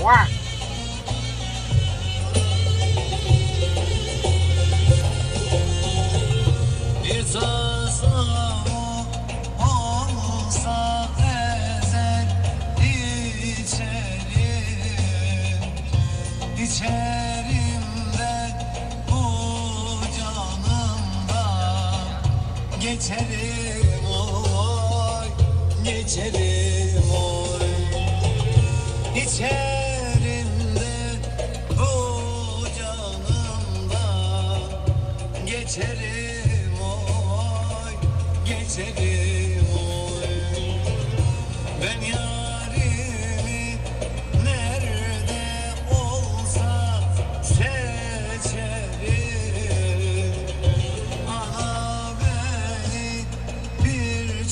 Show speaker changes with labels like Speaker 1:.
Speaker 1: İçerim
Speaker 2: İçerimde bu canımda Geçerim oy, geçerim Geçerim oy, geçerim oy. Ben yarimi nerede olsa seçerim. Ana beni bir